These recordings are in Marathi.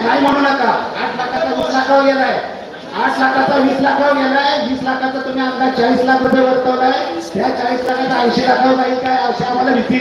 नाही म्हणू नका? आठ लाखाचा वीस लाखावर गेलाय. आठ लाखाचा वीस लाखावर गेलाय. वीस लाखाचा तुम्ही अंदाज चाळीस लाख रुपये वर्तवलाय. त्या चाळीस लाखाचा ऐंशी लाखावर जाईल काय अशी आम्हाला भीती.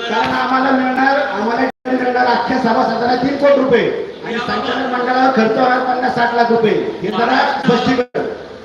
कारण आम्हाला मिळणार आम्हाला मिळणार अख्ख्या सभासदांना तीन कोटी रुपये. आणि संचालक मंडळावर खर्च होणार पन्नास साठ लाख रुपये. हे जरा स्पष्टीकरण.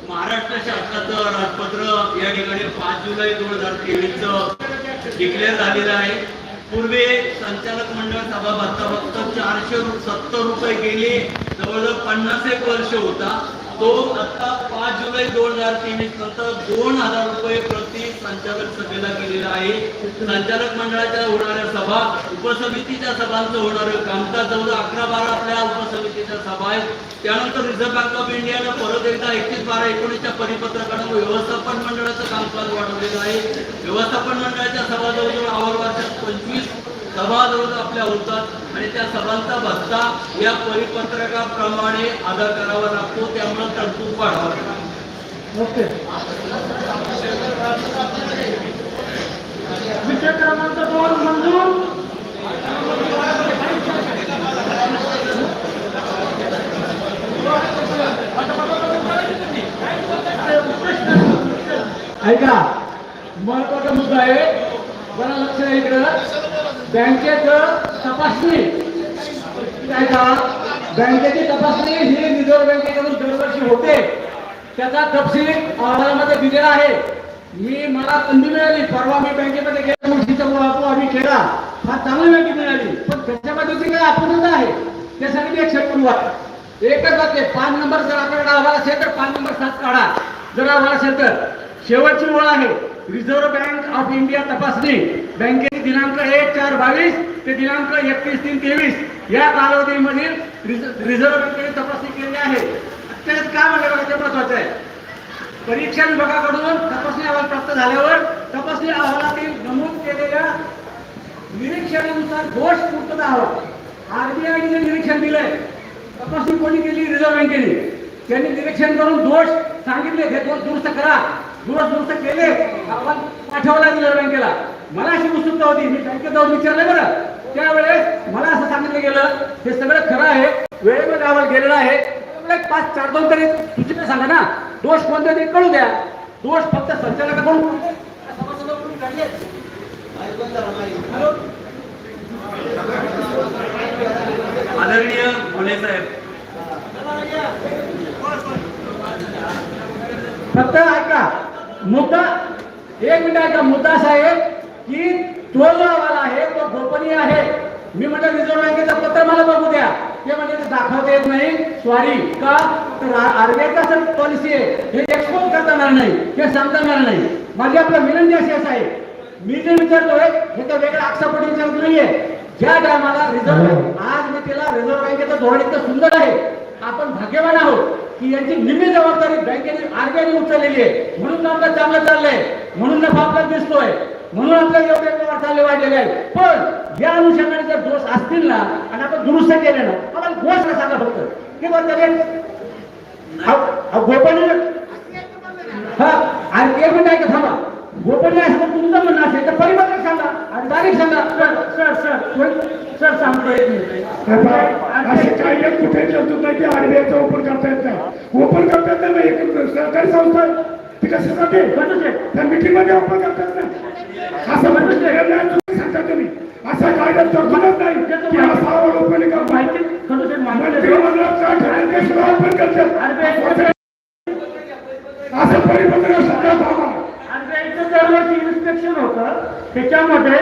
महाराष्ट्र शासनाचं राजपत्र या ठिकाणी पाच जुलै दोन हजार तेवीस डिक्लेअर झालेलं आहे. पूर्वी संचालक मंडळ सभा भत्ता फक्त चारशे सत्तर रुपये गेले. जवळजवळ पन्नास एक वर्ष होता. दोन आता पाच जुलै दोन हजार तेवीस नंतर दोन हजार रुपये प्रति संचालक सभेला केलेला आहे. संचालक मंडळाच्या होणाऱ्या सभा उपसमितीच्या सभांचं होणारं कामकाज जवळ अकरा बारा आपल्या उपसमितीच्या सभा आहेत. त्यानंतर रिझर्व्ह बँक ऑफ इंडियानं परत एकदा एकतीस बारा एकोणीसच्या परिपत्रकानं व्यवस्थापन मंडळाचं कामकाज वाढवलेलं आहे. व्यवस्थापन मंडळाच्या सभा जवळजवळ आवर वर्षात पंचवीस सभा जवळ आपल्या होतात आणि त्या सभांचा भत्ता या परिपत्रकाप्रमाणे अदा करावा लागतो त्यामुळे तरतूद वाढावा ओके. विषय क्रमांक दोन मंजूर. ऐका महत्त्वाचा मुद्दा आहे बरं लक्ष आहे इकडं. बँकेचं तपासणी. काय का? बँकेची तपासणी ही रिझर्व्ह बँकेकडून दरवर्षी होते. त्याचा तपशील अहवालामध्ये दिलेला आहे. मी मला संधी मिळाली. परवा मी बँकेमध्ये गेलो मुळशीचा वापरू आम्ही केला फार चांगली माहिती मिळाली. पण त्याच्यामध्ये ती काही अपूर्णता आहे त्यासाठी मी एक सेट करू एकच वाटते पाच नंबर जर आपल्याकडे अहवाल असेल तर पाच नंबर सात काढा. जर अहवाल असेल तर शेवटची ओळ आहे. रिझर्व्ह बँक ऑफ इंडिया तपासणी. बँकेने दिनांक एक चार बावीस ते दिनांक एकतीस तीन तेवीस. या कालावधीमधील रिझ- रिझर्व्ह बँकेने तपासणी केली आहे. त्यात काय म्हणलं ते महत्वाचं आहे. परीक्षा विभागाकडून तपासणी अहवाल प्राप्त झाल्यावर तपासणी अहवालातील नमूद केलेल्या निरीक्षणानुसार दोष पूर्तता हवा आरबीआयने जे निरीक्षण दिलंय तपासणी कोणी केली? रिझर्व्ह बँकेने. त्यांनी निरीक्षण करून दोष सांगितले. हे दोष दुरुस्त करा. दुरुस्त केले. अहवाल पाठवला रिझर्व्ह बँकेला. मला अशी उत्सुकता होती. मी बँकेत जाऊन विचारलं बरं. त्यावेळेस मला असं सांगितलं गेलं हे सगळं खरं आहे. वेळेमध्ये अहवाल गेलेला आहे. पाच चार दोन तरी सूचना सांगा ना. दोष कोणते ते कळू द्या. दोष फक्त संचालकाकडून? आदरणीय भोले साहेब. फक्त ऐका. मुद्दा एक मिनिट ऐका मुद्दा असा आहे की तो जो अहवाल आहे तो गोपनीय आहे. मी म्हटलं रिझर्व्ह बँकेचं पत्र मला बघू द्या. ते म्हणजे ते दाखवता येत नाही. स्वारी का? तर आरबीआयचा सर पॉलिसी आहे. हे एक्सपोज करता येणार नाही. हे सांगता येणार नाही. माझी आपलं विनंती अशी असं आहे मी जे विचारतोय हे तर वेगळं आक्षापटी विचारत नाहीये. ज्या टायमाला रिझर्व्ह आज मी तिला रिझर्व्ह बँकेचं धोरण इतकं सुंदर आहे. आपण भाग्यवान आहोत. की यांची निम्मी जबाबदारी बँकेने आरबीआयने उचललेली आहे. म्हणून आपलं चांगलं चाललंय. म्हणून नफा आपल्याला दिसतोय. म्हणून आपल्याला एवढे व्यवहार चालले वाढलेले आहेत. पण या अनुषंगाने जर दोष असतील ना आणि आपण दुरुस्त केले ना आम्हाला गोष्ट सांगा फक्त? किंवा बरं अहो, गोपनीय हा आणि एक मिनिट ऐका थांबा. गोपनीय असं तुमचं म्हणणं असेल तर परिपत्रक सांगा आणि तारीख सांगा. सर सर सर सर सांगतो एक मिनिट. असे कुठे नाही की आरबीआयचा ओपन करता येत नाही. ओपन करता येत नाही एक सरकारी संस्था आहे. ती कशासाठी? खंडूशे त्या मीटिंगमध्ये ओपन करता येत नाही. असं नाही तुम्ही सांगता तुम्ही. असा कायदा तरतूदच नाही. की हा ओपन माहिती काय ठरेल ते सुद्धा ओपन करतात असं परिपत्रक सगळ्यात आम्हाला आरबीआयचं इन्स्पेक्शन होतं त्याच्यामध्ये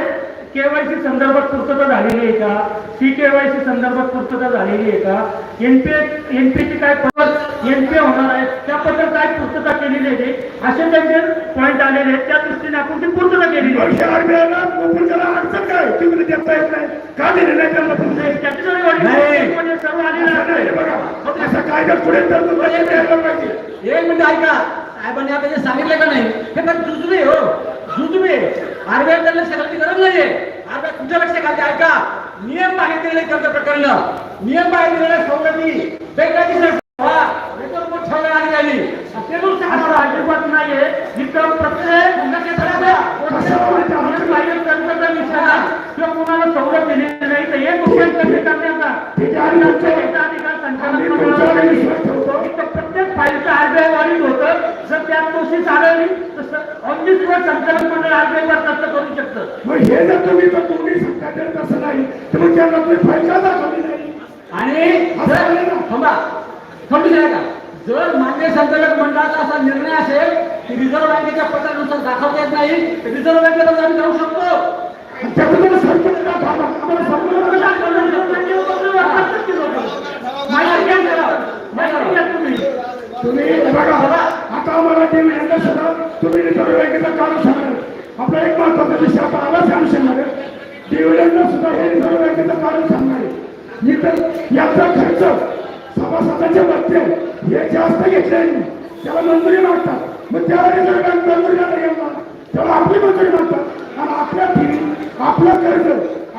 केवायसी संदर्भात पूर्तता झालेली आहे का? सी केवायसी संदर्भात पूर्तता झालेली आहे का? एनपीए एनपीची काय परत एनपीए होणार आहे? त्याबद्दल काय पूर्तता केलेली आहे? असे त्यांचे पॉईंट आलेले आहेत. त्या दृष्टीने आपण ती पूर्तता केलेली अडचण काय? तुम्ही देता येत नाही. का दिले नाही त्यांना तुमचे सर्व आलेलं. बघा. असा कायदा पुढे एक मिनिट ऐका. साहेबांनी आता जे सांगितलं का नाही हे फक्त जुजबे हो जुजबे. आरबीआय त्यांना लक्ष गरज नाहीये. आरबीआय कुठे लक्ष घालते ऐका नियम बाहेर दिले कर्ज प्रकरण. नियम बाहेर दिलेले सवलती. बेकायदेशीर प्रत्येक कोणाला सवलत दिलेली नाही करण्याचा प्रत्येक फाईलचा आरबीआय तुमचं- अधिकार चौकशी चालवली तर ऑन दी स्पॉट संचालक मंडळ आरबीआय बरखास्त करू शकतं मग हे जर तुम्ही तर तुम्ही सांगता तर तसं नाही तुम्ही फाईल का दाखवली नाही आणि जर थांबा घ्या का जर मान्य संचालक मंडळाचा असा निर्णय असेल की रिझर्व्ह बँकेच्या पत्रानुसार दाखवता येत नाही रिझर्व्ह बँकेला आम्ही जाऊ शकतो थांबा तुम्ही हे बघा आता आम्हाला टीम यांना सुद्धा तुम्ही रिझर्व्ह बँकेचा काढून सांगणार आपला एक महत्त्वाचा विषय आता आला सांगणार डिव्हिडंड सुद्धा हे रिझर्व्ह बँकेचं कारण सांगणार आहे. मी याचा खर्च सभासदाचे भत्ते हे जास्त घेतले त्याला मंजुरी मागतात. मग त्याला रिझर्व्ह बँक मंजुरी नाही घेणार त्याला आपली मंजुरी मागतात. आणि आपल्या फी आपलं कर्ज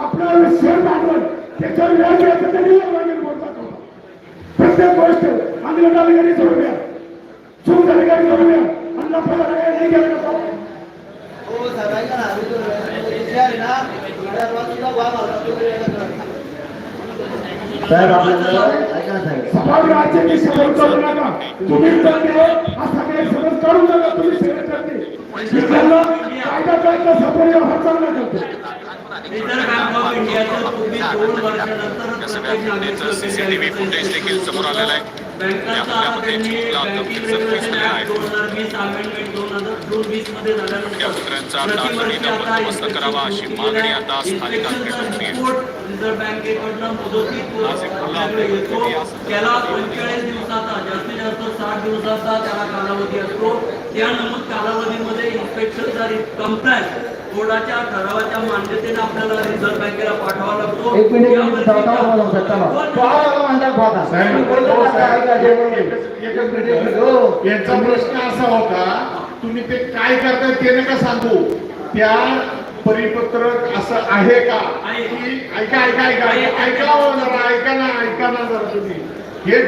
आपलं शेअर भांडवल त्याच्यावर व्याज द्यायचं तरी रिझर्व्ह बँकेत बोलतात. प्रत्येक गोष्ट आम्ही लोकांना घरी बँक चूक झाली घरी जोडूया आणि नफा झाला काही नाही नफा हो साहेब सभागृहाचे की सदस्य करू नका तुम्ही करते हा सगळे सदस्य काढून नका तुम्ही सगळे करते कायदा कायदा हा चांगला करतो. सीसीटीव्ही फुटेज देखील समोर आलेलं आहे. मुख्यमंत्र्यांचा तातडीनं बंदोबस्त करावा अशी मागणी आता स्थानिकांकडे होती रिझर्व्ह बँकेकडनं मुदतीत त्याला पंचेचाळीस दिवसाचा जास्तीत जास्त साठ दिवसाचा त्याला कालावधी असतो त्या नमूद कालावधीमध्ये इन्स्पेक्शनचा कंप्लायन्स बोर्डाच्या ठरावाच्या मान्यतेने आपल्याला रिझर्व्ह बँकेला पाठवावा लागतो. एक मिनिट यामध्ये यांचा प्रश्न असा होता तुम्ही ते काय करताय ते नका सांगू. त्या परिपत्रक असं आहे का? ऐका ऐका ऐका. ऐका हो जरा ऐका ना ऐका ना जरा तुम्ही. हे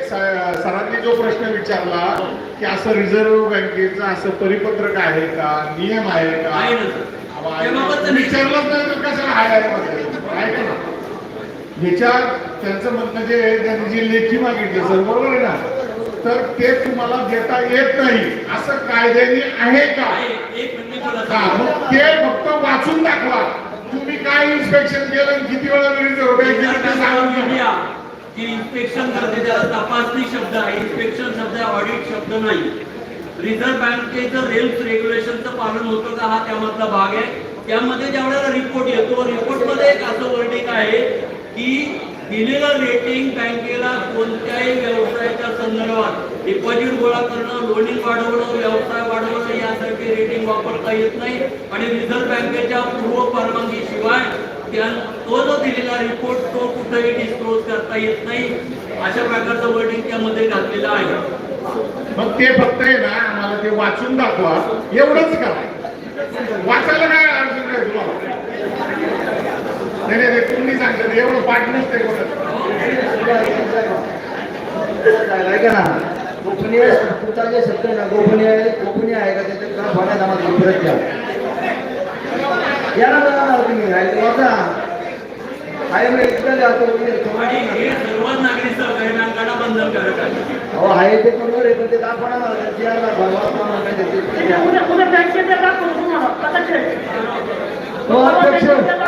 स- सरांनी जो प्रश्न विचारला की असं रिझर्व्ह बँकेचं असं परिपत्रक आहे का? नियम आहे का? विचारलंच नाही तर कसं आहे आहे ना. ह्याच्यात त्यांचं म्हणणं जे त्यांनी जे लेखी मागितलं सर बरोबर आहे ना? तर ते तुम्हाला देता येत नाही. असं कायद्याने आहे का? हा. मग ते फक्त वाचून दाखवा. तुम्ही काय इन्स्पेक्शन केलं किती वेळा रिझर्व्ह बँकेने ते सांगून की इन्स्पेक्शन करते त्याला तपासणी शब्द आहे. इन्स्पेक्शन शब्द आहे ऑडिट शब्द नाही. रिझर्व्ह बँकेचं रेल्स रेग्युलेशनचं पालन होतं का? हा त्यामधला भाग आहे. त्यामध्ये ज्या वेळेला रिपोर्ट येतो रिपोर्टमध्ये एक असं वर्डिंग आहे की दिलेलं रेटिंग बँकेला कोणत्याही व्यवसायाच्या संदर्भात डिपॉझिट गोळा करणं लोनिंग वाढवणं व्यवसाय वाढवणं यासारखे रेटिंग वापरता येत नाही. आणि रिझर्व्ह बँकेच्या पूर्व परवानगीशिवाय त्या तो जो दिलेला रिपोर्ट तो कुठेही डिस्क्लोज करता येत नाही. अशा प्रकारचं वर्डिंग त्यामध्ये घातलेलं आहे. मग ते फक्त आहे ना आम्हाला ते वाचून दाखवा. एवढंच करा. वाचायला काय अडचण नाही तुम्हाला. नाही नाही ते तुम्ही सांगतात एवढं पाठ नसते ऐका ना. गोपनीय तुमचा जे शब्द आहे ना गोपनीय आहे, गोपनीय आहे का त्याच्यात का भाड्यात आम्हाला परत द्या या ना जरा तुम्ही? आणि हे अहो आहे ते बरोबर आहे पण ते दाखवा ना मला जी आर भरवा काय हो, अध्यक्ष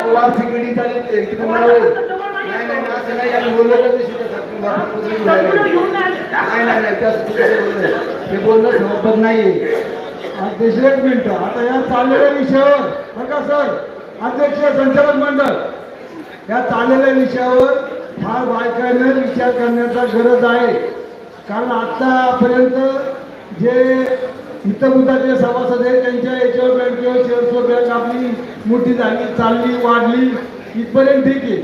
वार्षिक मीटिंग चालेल ते. तुम्हाला नाही नाही असं नाही आम्ही बोललो नाही नाही नाही त्या बोलणं ते सोबत नाहीये. अध्यक्ष एक मिनिट. आता या चाललेल्या विषयावर का सर अध्यक्ष संचालक मंडळ या चाललेल्या विषयावर फार बायकांनी विचार करण्याचा गरज आहे. कारण आतापर्यंत जे हितमुताचे सभासद आहेत त्यांच्या याच्यावर बँकेवर शेअर्सवर बँक आपली मोठी झाली चालली वाढली इथपर्यंत ठीक आहे.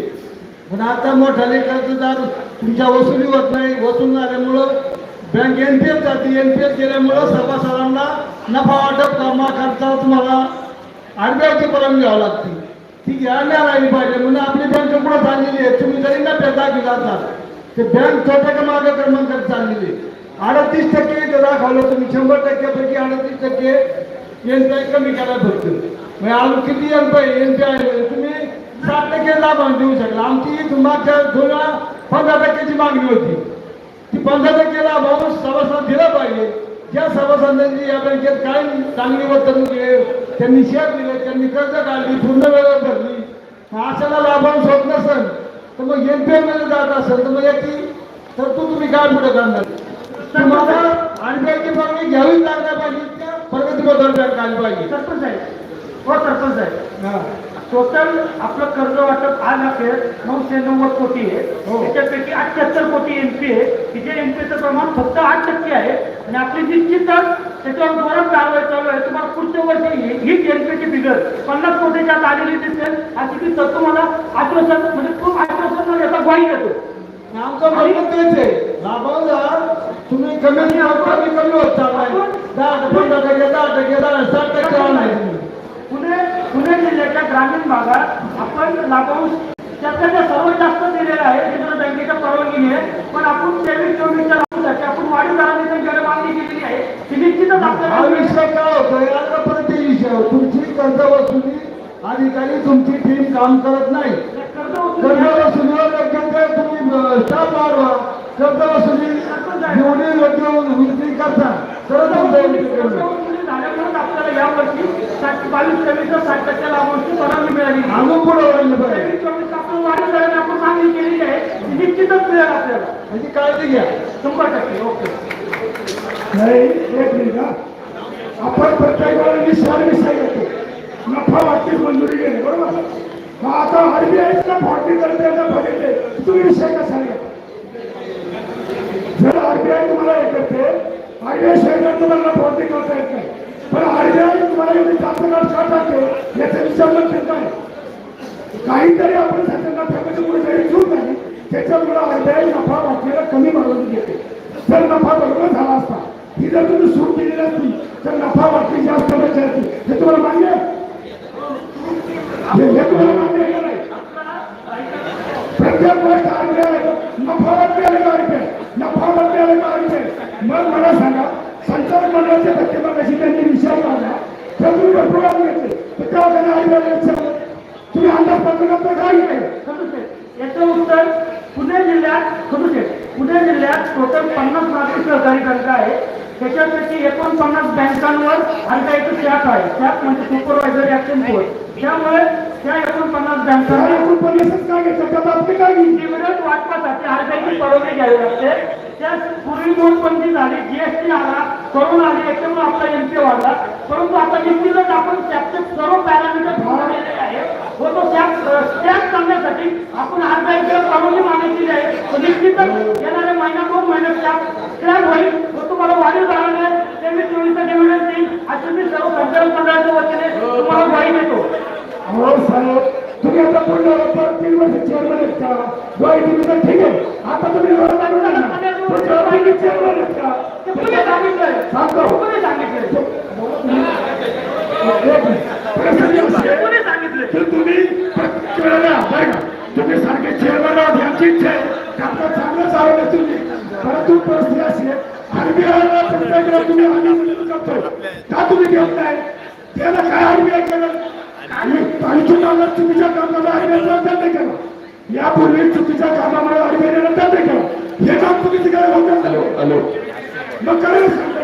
पण आता मोठाले कर्जदार तुमच्या वसुली होत नाही वसूल झाल्यामुळं बँक एन पी एफ जाते. एन पी एफ गेल्यामुळं सभासदांना नफा वाटप कमा करता तुम्हाला आरबीआयची परवानगी घ्यावं लागते. ती घ्यायला राहिली पाहिजे म्हणून आपली बँक पुढे चाललेली आहे. तुम्ही जरी ना पेटा गेला असाल ते बँक छोट्या मागे क्रमांकात चाललेली आहे. अडतीस टक्के इथं दाखवलं तुम्ही. शंभर टक्क्यापैकी अडतीस टक्के एन पी आय कमी केला फक्त. म्हणजे आज किती N P I N P I तुम्ही सात टक्के लाभ देऊ शकला. आमची मागच्या दोन पंधरा टक्क्याची मागणी होती. ती पंधरा टक्के लाभ सभासद दिला पाहिजे. ज्या सभासदांनी या बँकेत काय चांगली वर्तणूक आहे त्यांनी शेअर दिले त्यांनी कर्ज काढली पूर्ण वेळेवर भरली. अशाला लाभांश होत नसेल तर मग एनपीएलमध्ये जात असेल तर मग याची तर तू तुम्ही काय पुढे करणार? तुम्हाला आरबीआयची परवानगी घ्यावीच लागणार पाहिजे त्या प्रगती बदल बँक आली पाहिजे. सरपंच आहे हो सरपंच आहे हा. टोटल आपलं कर्ज वाटप आज अखेर नऊशे नव्वद कोटी आहे. हो. त्याच्यापैकी अठ्याहत्तर कोटी एनपी आहे. की जे एनपीचं प्रमाण फक्त आठ टक्के आहे. आणि आपली निश्चितच त्याच्यावर जोरात कारवाई चालू आहे. तुम्हाला पुढच्या वर्षी ही- हीच एनपीची बिगर पन्नास कोटीच्या आत आलेली दिसेल. अशी ती तर तुम्हाला आश्वासन म्हणजे खूप आश्वासन याचा ग्वाही देतो. आमचं म्हणणं तेच आहे. लाभांश तुम्ही कमी कमी होत चाललाय. दहा टक्के दहा टक्के दहा साठ टक्के पुणे जिल्ह्याच्या ग्रामीण भागात आपण लाभांश त्याच्यापेक्षा सर्वात जास्त दिलेला आहे केंद्र बँकेच्या परवानगीने. पण आपण तेवीस चोवीसच्या लाभांसाठी आपण वाढीव दराने त्यांच्याकडे मागणी केलेली आहे. ती निश्चितच आपल्याला विषय काय परत विषय होतो. तुमची कर्ज वसुली अधिकारी तुमची टीम काम करत नाही. कर्ज कर्ज वसुली वसुलीवर योग्य तुम्ही स्टाफ वाढवा कर्ज वसुली जेवढी योग्य विक्री करता तरच तुमचं implement कर्ज होईल. वसुली झाल्यामुळेच आपल्याला यावर्षी साठ बावीस तेवीस साठ टक्के लाभांशची परवानगी मिळाली. अजून पुढे तेवीस चोवीस आपण वाढीव दराने आपण मागणी केलेली आहे. ती निश्चितच मिळेल आपल्याला. म्हणजे काळजी घ्या. शंभर टक्के ओके. नाही एक मिनिट. आपण प्रत्येक वेळेला विषयावर विषय घेतो नफा वाटते मंजुरी घेणे बरोबर? मग आता आरबीआयचा फॉर्टी करते बघितले तुम्ही विषय कसा घेता जर आरबीआय तुम्हाला हे करते आरबीआय शेअर तुम्हाला फॉर्टी करता येत नाही. तुम्हाला एवढी जास्त का टाकते याचा विचार लक्षात काय काहीतरी आपण सध्या नफ्यामध्ये कुठेतरी घेऊन नाही त्याच्यामुळे आरबीआय नफा वाटलेला कमी परवानगी घेते. जर नफा बरोबर झाला असता ही जर तुम्ही सूट दिली नसती तर नफा वाटली जास्त बचायची हे तुम्हाला मान्य आहे? हे तुम्हाला मान्य आहे का नाही प्रत्येक गोष्ट आरबीआय नफा वाटली आले का आरबीआय नफा वाटली आले का आरबीआय मग मला सांगा संचालक मंडळाच्या प्रतिभागाशी त्यांनी विचार तुम्ही भरपूर घेतले. तर तेव्हा त्यांना आरबीआय विचारलं तुम्ही अंदाज पत्रकात काय नाही. याचं उत्तर पुणे जिल्ह्यात खडूसे पुणे जिल्ह्यात टोटल पन्नास नागरिक सहकारी बँक आहे. त्याच्यापैकी एकोणपन्नास बँकांवर आरबीआयचं शाख आहे. शाख म्हणजे सुपरवायझर ऍक्शन फोर्स त्यामुळे त्या एकोणपन्नास बँकांना आपण पन्नासच काय घेतलं त्यात आपली काय डिव्हिडंड वाटपासाठी आरबीआयची परवानगी घ्यावी लागते. त्या पूर्वी नोटबंदी झाली. जीएसटी आला करोना आली. याच्यामुळे आपला एनपी वाढला. परंतु आता निश्चितच आपण त्याचे सर्व पॅरामीटर पूर्ण केलेले आहे व तो स्टॅक करण्यासाठी आपण आरबीआयची परवानगी मागितलेली आहे. निश्चितच येणाऱ्या महिना दोन महिन्यात स्टॅक स्टॅक होईल. व तुम्हाला वाढीव दराने तेवीस चोवीसचा डिव्हिडंड देईल अशी मी सर्व संचालक मंडळाच्या वतीने तुम्हाला देतो. हो साहेब तुम्ही आता पुढल्या परत तीन वर्ष चेअरमन आहेत का? गोय तुम्ही ठीक आहे. आता तुम्ही नका. वेळेला तुम्ही चेअरमन आहेत का? सांगतो कुणी तुम्ही तुम्ही सारखे चेअरमन आहात यांची इच्छा आहे. चांगलं चालवलं तुम्ही. परंतु परिस्थिती अशी आहे आरबीआयला वेळेला तुम्ही आम्ही करतो का तुम्ही घेत नाही? त्याला काय आरबीआय केलं आणि पाहिजे कामाला चुकीच्या कामाला आरबीआयला दंड केला यापूर्वी चुकीच्या कामामुळे आरबीआयला दंड केला हे काम तुम्ही तिकडे होतं. मग करायला सांगता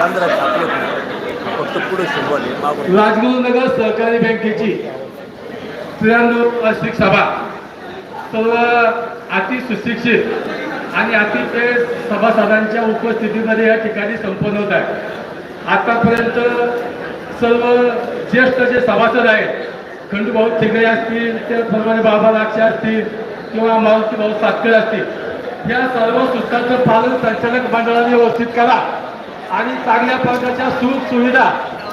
तुम्ही राजगुरुनगर सहकारी बँकेची त्र्याण्णव वार्षिक सभा. सर्व अति सुशिक्षित आणि अतिशय सभासदांच्या उपस्थितीमध्ये या ठिकाणी संपन्न होत आहे. आतापर्यंत सर्व ज्येष्ठ जे सभासद आहेत खंडूभाऊ थिगडे असतील त्याचप्रमाणे बाबा लाक्षे असतील किंवा मारुती भाऊ सातकर असतील या सर्व सूचनांचं पालन संचालक मंडळाने व्यवस्थित करा आणि चांगल्या प्रकारच्या सुख सुविधा.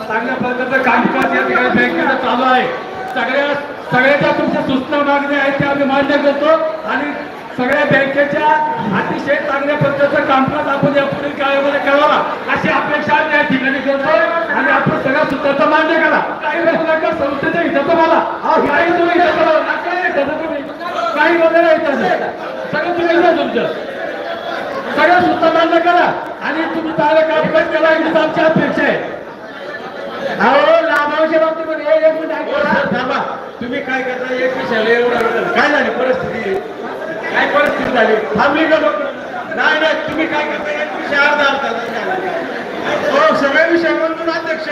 चांगल्या प्रकारचं कामकाज या ठिकाणी बँकेचं चालू आहे. सगळ्या सगळ्याच्या तुमच्या सूचना मागण्या आहेत त्या आम्ही मान्य करतो. आणि सगळ्या बँकेच्या अतिशय चांगल्या पद्धतीचं कामकाज आपण या पुढील काळामध्ये करावा अशी अपेक्षा आम्ही या ठिकाणी करतो. आणि आपण सगळ्या सूत्रांचा मान्य करा. काही नका संस्थेच्या हिताचं मला काही तुम्ही काही तुम्ही. वगैरे सगळं तुम्ही तुमचं. सगळ्या सूत्र मान्य करा. आणि तुम्ही चांगलं कामकाज केला हीच आमची अपेक्षा आहे. अहो लाभांश बाबतीमध्ये एक मिनिट हो, थांबा. तुम्ही काय करता? एक विषयाला एवढा काय झाली? परिस्थिती? काय परिस्थिती झाली? थांबली का लोक नाही नाही. तुम्ही काय करता? एक विषय अर्धा अर्धा हो सगळे विषय म्हणून अध्यक्ष